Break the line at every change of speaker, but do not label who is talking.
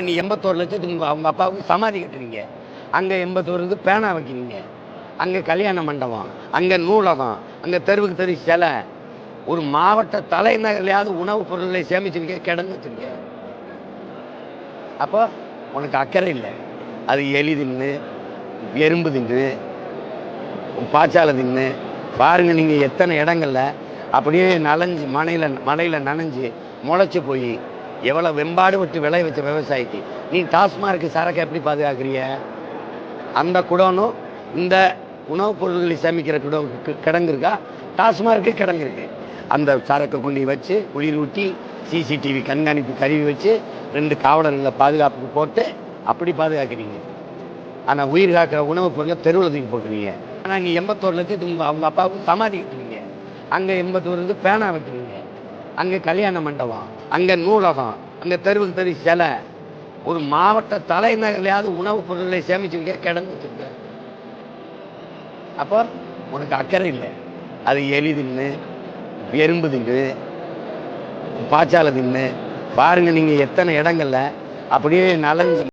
ஆனால் நீ எண்பத்தோரு லட்சத்துக்கு அவங்க அப்பாவுக்கு சமாதி கட்டுறீங்க அங்கே எண்பத்தோருக்கு பேனா வைக்கிறீங்க. அங்கே கல்யாண மண்டபம் அங்கே நூலகம் அங்கே தெருவுக்கு தெரு சிலை. ஒரு மாவட்ட தலைநகர்லையாவது உணவுப் பொருட்களை சேமிச்சிருக்க கிடந்து வச்சிருக்க. அப்போ உனக்கு அக்கறை இல்லை. அது எலி தின்னு எறும்பு தின்னு பாய்ச்சாலை தின்னு. பாருங்க நீங்க எத்தனை இடங்கள்ல அப்படியே நனைஞ்சு மனையில மலையில் நனைஞ்சு முளைச்சி போய் எவ்வளோ வெம்பாடு விட்டு விளைய வச்ச விவசாயிக்கு. நீ டாஸ்மார்க்கு சரக்கை எப்படி பாதுகாக்கிறீங்க? அந்த குடோனும் இந்த உணவுப் பொருட்களை சேமிக்கிற குடோ கிடங்கு இருக்கா? டாஸ்மார்க்கு கிடங்கு இருக்கு. அந்த சரக்கை குண்டி வச்சு குளிர் ஊட்டி சிசிடிவி கண்காணிப்பு கருவி வச்சு ரெண்டு காவலர்களை பாதுகாப்புக்கு போட்டு அப்படி பாதுகாக்கிறீங்க. ஆனால் உயிர் காக்கிற உணவுப் பொருளை தெருவில் தூக்கி போட்டுறீங்க. ஆனால் நீங்கள் எண்பத்தோரு லட்சத்துக்கு அவங்க அப்பாவுக்கு சமாதி கட்டுறீங்க. அங்கே எண்பத்தோருக்கு பேனா வைக்கிறீங்க அங்கே கல்யாண மண்டபம். அங்கே நூலகம் அங்கே தெருவுக்கு தெரு சிலை. ஒரு மாவட்ட தலைநகர்லையாவது உணவுப் பொருட்களை சேமிச்சிருக்க கிடங்கு வச்சுருக்க. அப்போ உனக்கு அக்கறை இல்லை. அது எலி தின்னு எறும்பு தின்னு பாய்ச்சாலை தின்னு. பாருங்க நீங்கள் எத்தனை இடங்கள்ல அப்படியே நலஞ்சு